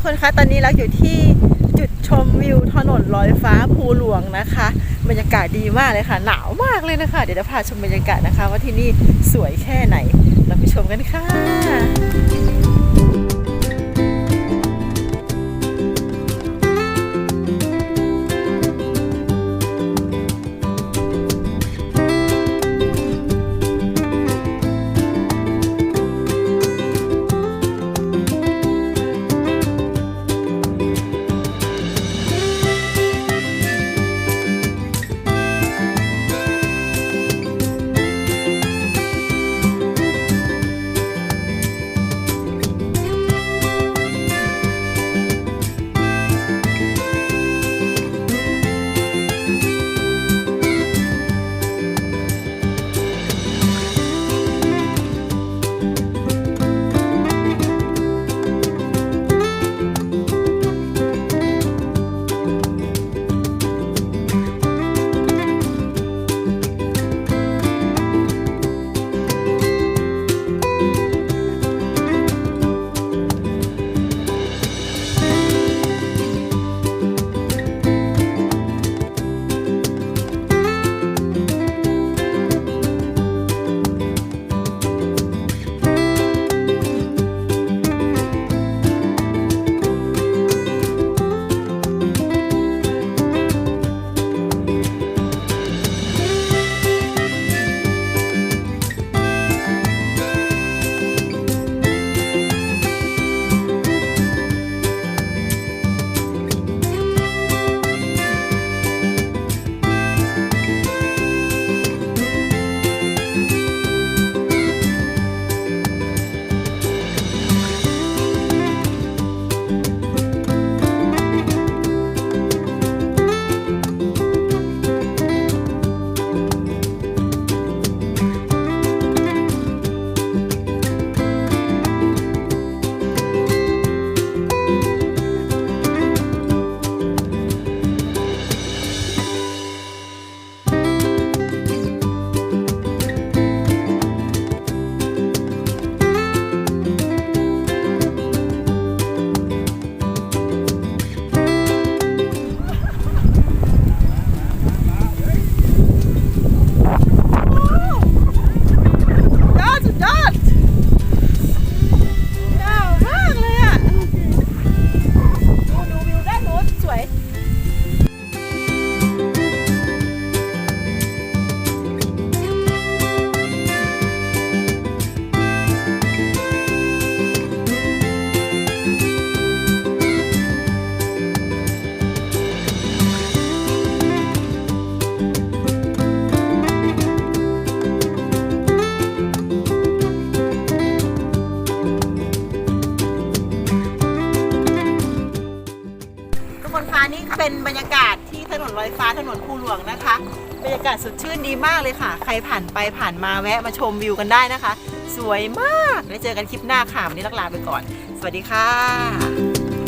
ทุกคนคะตอนนี้เราอยู่ที่จุดชมวิวถนนลอยฟ้าภูหลวงนะคะบรรยากาศดีมากเลยค่ะ หนาวมากเลยนะคะ เดี๋ยวจะพาชมบรรยากาศนะคะ ว่าที่นี่สวยแค่ไหน เราไปชมกันค่ะ นี่เป็นบรรยากาศที่ถนนลอยฟ้าถนนภูหลวงนะคะ บรรยากาศสดชื่นดีมากเลยค่ะ ใครผ่านไปผ่านมาแวะมาชมวิวกันได้นะคะ สวยมากแล้วเจอกันคลิปหน้าค่ะวันนี้ลักลาไปก่อน สวัสดีค่ะ